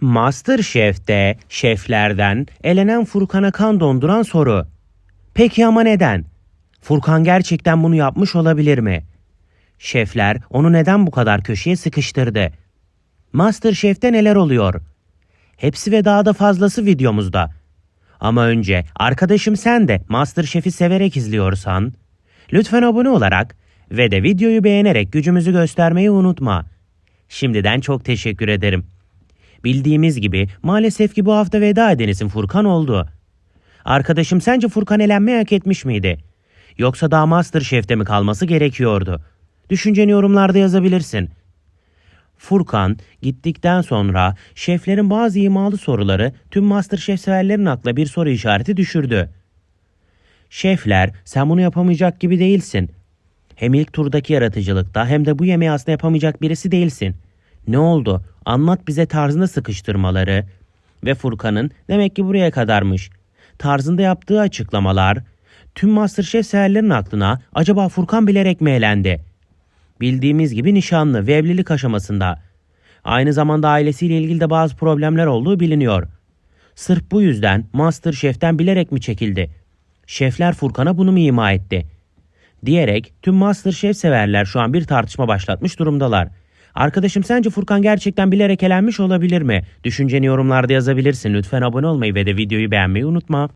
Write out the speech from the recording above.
Masterchef'te şeflerden elenen Furkan'a kan donduran soru. Peki ama neden? Furkan gerçekten bunu yapmış olabilir mi? Şefler onu neden bu kadar köşeye sıkıştırdı? Masterchef'te neler oluyor? Hepsi ve daha da fazlası videomuzda. Ama önce arkadaşım sen de Masterchef'i severek izliyorsan lütfen abone olarak ve de videoyu beğenerek gücümüzü göstermeyi unutma. Şimdiden çok teşekkür ederim. Bildiğimiz gibi maalesef ki bu hafta veda edenisin Furkan oldu. Arkadaşım sence Furkan elenmeyi hak etmiş miydi? Yoksa daha Masterchef'te mi kalması gerekiyordu? Düşünceni yorumlarda yazabilirsin. Furkan gittikten sonra şeflerin bazı imalı soruları tüm Masterchef severlerin akla bir soru işareti düşürdü. Şefler sen bunu yapamayacak gibi değilsin. Hem ilk turdaki yaratıcılıkta hem de bu yemeği aslında yapamayacak birisi değilsin. Ne oldu? Anlat bize tarzını sıkıştırmaları ve Furkan'ın demek ki buraya kadarmış. Tarzında yaptığı açıklamalar tüm Masterchef severlerin aklına acaba Furkan bilerek mi elendi? Bildiğimiz gibi nişanlı ve evlilik aşamasında. Aynı zamanda ailesiyle ilgili de bazı problemler olduğu biliniyor. Sırf bu yüzden Masterchef'ten bilerek mi çekildi? Şefler Furkan'a bunu mu ima etti? Diyerek tüm Masterchef severler şu an bir tartışma başlatmış durumdalar. Arkadaşım sence Furkan gerçekten bilerek elenmiş olabilir mi? Düşünceni yorumlarda yazabilirsin. Lütfen abone olmayı ve de videoyu beğenmeyi unutma.